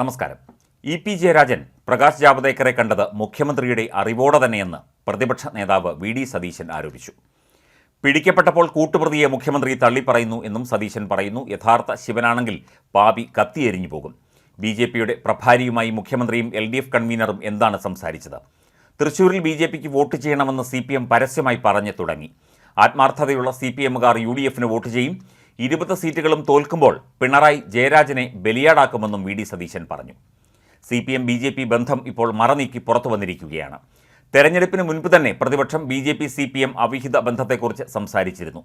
നമസ്കാരം. E P Jayarajan Prakash ജാവദേക്കറെ കണ്ടത് മുഖ്യമന്ത്രിയുടെ അറിവോടെ തന്നെയെന്ന് പ്രതിപക്ഷ നേതാവ് വി ഡി സതീശൻ ആരോപിച്ചു. പിടിക്കപ്പെട്ടപ്പോൾ കൂട്ടുപ്രതിയെ മുഖ്യമന്ത്രി തള്ളിപ്പറയുന്നു എന്നും സതീശൻ പറയുന്നു. യഥാർത്ഥ ശിവനാണെങ്കിൽ പാപി കത്തിയെരിഞ്ഞു പോകും. ബി ജെ പിയുടെ പ്രഭാരിയുമായി മുഖ്യമന്ത്രിയും എൽ ഡി എഫ് കൺവീനറും എന്താണ് സംസാരിച്ചത്? തൃശൂരിൽ ബി ജെ പിക്ക് വോട്ട് ചെയ്യണമെന്ന് സി പി എം പരസ്യമായി പറഞ്ഞു തുടങ്ങി. ആത്മാർത്ഥതയുള്ള സി പി എമ്മുകാർ യു ഡി എഫിന് വോട്ട് ചെയ്യും. ഇരുപത് സീറ്റുകളും തോൽക്കുമ്പോൾ പിണറായി ജയരാജനെ ബലിയാടാക്കുമെന്നും വി ഡി സതീശൻ പറഞ്ഞു. C P M B J P ബന്ധം ഇപ്പോൾ മറനീക്കി പുറത്തു വന്നിരിക്കുകയാണ്. തെരഞ്ഞെടുപ്പിന് മുൻപ് തന്നെ പ്രതിപക്ഷം B J P C P M അവിഹിത ബന്ധത്തെക്കുറിച്ച് സംസാരിച്ചിരുന്നു.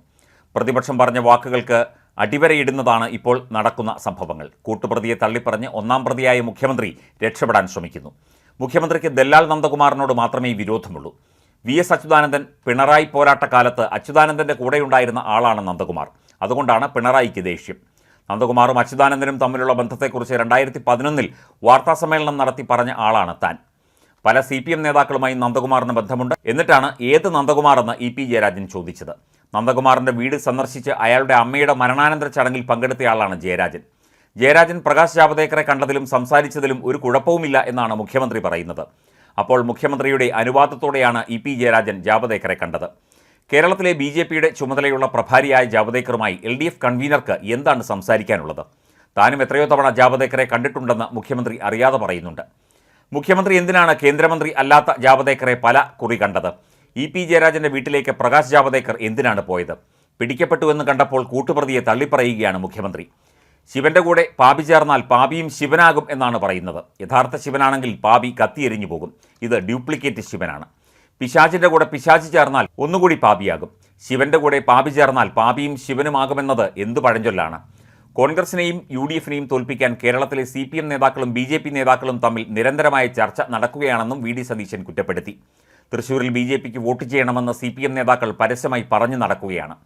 പ്രതിപക്ഷം പറഞ്ഞ വാക്കുകൾക്ക് അടിവരയിടുന്നതാണ് ഇപ്പോൾ നടക്കുന്ന സംഭവങ്ങൾ. കൂട്ടുപ്രതിയെ തള്ളിപ്പറഞ്ഞ് ഒന്നാം പ്രതിയായ മുഖ്യമന്ത്രി രക്ഷപ്പെടാൻ ശ്രമിക്കുന്നു. മുഖ്യമന്ത്രിക്ക് ദല്ലാൽ നന്ദകുമാറിനോട് മാത്രമേ വിരോധമുള്ളൂ. വി എസ് അച്യുതാനന്ദൻ പിണറായി പോരാട്ട കാലത്ത് അച്യുതാനന്ദന്റെ കൂടെയുണ്ടായിരുന്ന ആളാണ് നന്ദകുമാർ. അതുകൊണ്ടാണ് പിണറായിക്ക് ദേഷ്യം. നന്ദകുമാറും അച്യുതാനന്ദനും തമ്മിലുള്ള ബന്ധത്തെക്കുറിച്ച് രണ്ടായിരത്തി പതിനൊന്നിൽ വാർത്താസമ്മേളനം നടത്തി പറഞ്ഞ ആളാണ് താൻ. പല സി പി എം നേതാക്കളുമായി നന്ദകുമാറിന് ബന്ധമുണ്ട്. എന്നിട്ടാണ് ഏത് നന്ദകുമാർ എന്ന് ഇ പി ജയരാജൻ ചോദിച്ചത്. നന്ദകുമാറിന്റെ വീട് സന്ദർശിച്ച് അയാളുടെ അമ്മയുടെ മരണാനന്തര ചടങ്ങിൽ പങ്കെടുത്തയാളാണ് ജയരാജൻ. ജയരാജൻ പ്രകാശ് ജാവദേക്കറെ കണ്ടതിലും സംസാരിച്ചതിലും ഒരു കുഴപ്പവുമില്ല എന്നാണ് മുഖ്യമന്ത്രി പറയുന്നത്. അപ്പോൾ മുഖ്യമന്ത്രിയുടെ അനുവാദത്തോടെയാണ് ഇ പി ജയരാജൻ ജാവദേക്കറെ കണ്ടത്. കേരളത്തിലെ ബി ജെ പിയുടെ ചുമതലയുള്ള പ്രഭാരിയായ ജാവദേക്കറുമായി എൽ ഡി എഫ് കൺവീനർക്ക് എന്താണ് സംസാരിക്കാനുള്ളത്? താനും എത്രയോ തവണ ജാവദേക്കറെ കണ്ടിട്ടുണ്ടെന്ന് മുഖ്യമന്ത്രി അറിയാതെ പറയുന്നുണ്ട്. മുഖ്യമന്ത്രി എന്തിനാണ് കേന്ദ്രമന്ത്രി അല്ലാത്ത ജാവദേക്കറെ പല കുറി കണ്ടത്? ഇ പി ജയരാജന്റെ വീട്ടിലേക്ക് പ്രകാശ് ജാവദേക്കർ എന്തിനാണ് പോയത്? പിടിക്കപ്പെട്ടുവെന്ന് കണ്ടപ്പോൾ കൂട്ടുപ്രതിയെ തള്ളിപ്പറയുകയാണ് മുഖ്യമന്ത്രി. ശിവന്റെ കൂടെ പാപി ചേർന്നാൽ പാപിയും ശിവനാകും എന്നാണ് പറയുന്നത്. യഥാർത്ഥ ശിവനാണെങ്കിൽ പാപി കത്തിയെരിഞ്ഞു പോകും. ഇത് ഡ്യൂപ്ലിക്കേറ്റ് ശിവനാണ്. പിശാചിന്റെ കൂടെ പിശാചി ചേർന്നാൽ ഒന്നുകൂടി പാപിയാകും. ശിവന്റെ കൂടെ പാപി ചേർന്നാൽ പാപിയും ശിവനുമാകുമെന്നത് എന്തു പഴഞ്ചൊല്ലാണ്. കോൺഗ്രസിനെയും യു ഡി എഫിനെയും തോൽപ്പിക്കാൻ കേരളത്തിലെ സി പി എം നേതാക്കളും ബി ജെ പി നേതാക്കളും തമ്മിൽ നിരന്തരമായ ചർച്ച നടക്കുകയാണെന്നും വി ഡി സതീശൻ കുറ്റപ്പെടുത്തി. തൃശൂരിൽ ബി ജെ പിക്ക് വോട്ട് ചെയ്യണമെന്ന് സി പി എം നേതാക്കൾ പരസ്യമായി പറഞ്ഞു നടക്കുകയാണ്.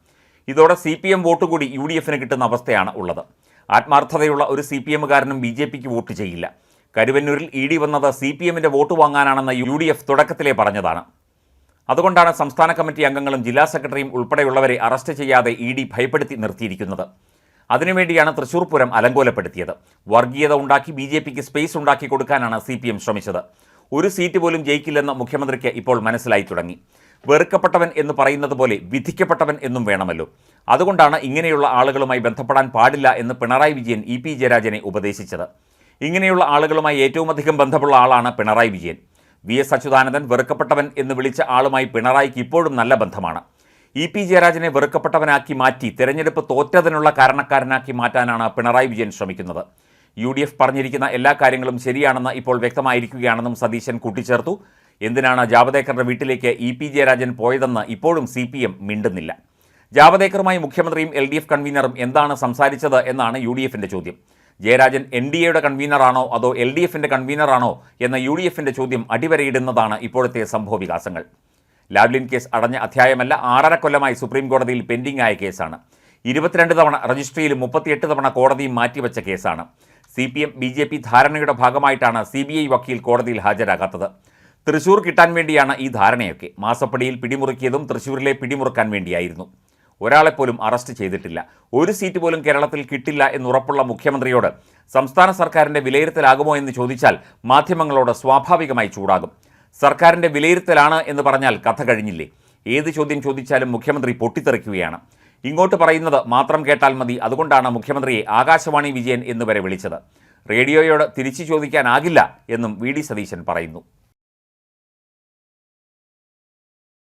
ഇതോടെ സി പി എം വോട്ട് കൂടി യു ഡി എഫിന് കിട്ടുന്ന അവസ്ഥയാണ് ഉള്ളത്. ആത്മാർത്ഥതയുള്ള ഒരു സി പി എമ്മുകാരനും ബി ജെ പിക്ക് വോട്ട് ചെയ്യില്ല. കരുവന്നൂരിൽ ഇ ഡി വന്നത് സി പി എമ്മിന്റെ വോട്ട് വാങ്ങാനാണെന്ന് യു ഡി എഫ് തുടക്കത്തിലേ പറഞ്ഞതാണ്. അതുകൊണ്ടാണ് സംസ്ഥാന കമ്മിറ്റി അംഗങ്ങളും ജില്ലാ സെക്രട്ടറിയും ഉൾപ്പെടെയുള്ളവരെ അറസ്റ്റ് ചെയ്യാതെ ഇ ഡി ഭയപ്പെടുത്തി നിർത്തിയിരിക്കുന്നത്. അതിനുവേണ്ടിയാണ് തൃശൂർ പൂരം അലങ്കോലപ്പെടുത്തിയത്. വർഗീയത ഉണ്ടാക്കി ബി ജെ പിക്ക് സ്പേസ് ഉണ്ടാക്കി കൊടുക്കാനാണ് സി പി എം ശ്രമിച്ചത്. ഒരു സീറ്റ് പോലും ജയിക്കില്ലെന്ന് മുഖ്യമന്ത്രിക്ക് ഇപ്പോൾ മനസ്സിലായി തുടങ്ങി. വെറുക്കപ്പെട്ടവൻ എന്ന് പറയുന്നത് പോലെ വിധിക്കപ്പെട്ടവൻ എന്നും വേണമല്ലോ. അതുകൊണ്ടാണ് ഇങ്ങനെയുള്ള ആളുകളുമായി ബന്ധപ്പെടാൻ പാടില്ല എന്ന് പിണറായി വിജയൻ ഇ പി ജയരാജനെ ഉപദേശിച്ചത്. ഇങ്ങനെയുള്ള ആളുകളുമായി ഏറ്റവും അധികം ബന്ധമുള്ള ആളാണ് പിണറായി വിജയൻ. വി എസ് അച്യുതാനന്ദൻ വെറുക്കപ്പെട്ടവൻ എന്ന് വിളിച്ച ആളുമായി പിണറായിക്ക് ഇപ്പോഴും നല്ല ബന്ധമാണ്. ഇ പി ജയരാജനെ വെറുക്കപ്പെട്ടവനാക്കി മാറ്റി തെരഞ്ഞെടുപ്പ് തോറ്റതിനുള്ള കാരണക്കാരനാക്കി മാറ്റാനാണ് പിണറായി വിജയൻ ശ്രമിക്കുന്നത്. യു ഡി എഫ് പറഞ്ഞിരിക്കുന്ന എല്ലാ കാര്യങ്ങളും ശരിയാണെന്ന് ഇപ്പോൾ വ്യക്തമായിരിക്കുകയാണെന്നും സതീശൻ കൂട്ടിച്ചേർത്തു. എന്തിനാണ് ജാവദേക്കറുടെ വീട്ടിലേക്ക് ഇ പി ജയരാജൻ പോയതെന്ന് ഇപ്പോഴും സി പി എം മിണ്ടുന്നില്ല. ജാവദേക്കറുമായി മുഖ്യമന്ത്രിയും എൽ ഡി എഫ് കൺവീനറും എന്താണ് സംസാരിച്ചത് എന്നാണ് യു ഡി എഫിന്റെ ചോദ്യം. ജയരാജൻ എൻ ഡി എയുടെ കൺവീനറാണോ അതോ എൽ ഡി എഫിന്റെ കൺവീനറാണോ എന്ന യു ഡി എഫിന്റെ ചോദ്യം അടിവരയിടുന്നതാണ് ഇപ്പോഴത്തെ സംഭവവികാസങ്ങൾ ലാവ്ലിൻ കേസ് അടഞ്ഞ അധ്യായമല്ല ആറര കൊല്ലമായി സുപ്രീം കോടതിയിൽ പെൻഡിംഗ് ആയ കേസാണ്. ഇരുപത്തിരണ്ട് തവണ രജിസ്ട്രിയിലും മുപ്പത്തിയെട്ട് തവണ കോടതിയും മാറ്റിവെച്ച കേസാണ്. C P M B J P ധാരണയുടെ ഭാഗമായിട്ടാണ് സി ബി ഐ വക്കീൽ കോടതിയിൽ ഹാജരാകാത്തത്. തൃശൂർ കിട്ടാൻ വേണ്ടിയാണ് ഈ ധാരണയൊക്കെ. മാസപ്പടിയിൽ പിടിമുറുക്കിയതും തൃശൂരിലെ പിടിമുറുക്കാൻ വേണ്ടിയായിരുന്നു. ഒരാളെപ്പോലും അറസ്റ്റ് ചെയ്തിട്ടില്ല. ഒരു സീറ്റ് പോലും കേരളത്തിൽ കിട്ടില്ല എന്നുറപ്പുള്ള മുഖ്യമന്ത്രിയോട് സംസ്ഥാന സർക്കാരിന്റെ വിലയിരുത്തലാകുമോ എന്ന് ചോദിച്ചാൽ മാധ്യമങ്ങളോട് സ്വാഭാവികമായി ചൂടാകും. സർക്കാരിന്റെ വിലയിരുത്തലാണ് എന്ന് പറഞ്ഞാൽ കഥ കഴിഞ്ഞില്ലേ? ഏത് ചോദ്യം ചോദിച്ചാലും മുഖ്യമന്ത്രി പൊട്ടിത്തെറിക്കുകയാണ്. ഇങ്ങോട്ട് പറയുന്നത് മാത്രം കേട്ടാൽ മതി. അതുകൊണ്ടാണ് മുഖ്യമന്ത്രിയെ ആകാശവാണി വിജയൻ എന്നുവരെ വിളിച്ചത്. റേഡിയോയോട് തിരിച്ചു ചോദിക്കാനാകില്ല എന്നും വി ഡി സതീശൻ പറയുന്നു.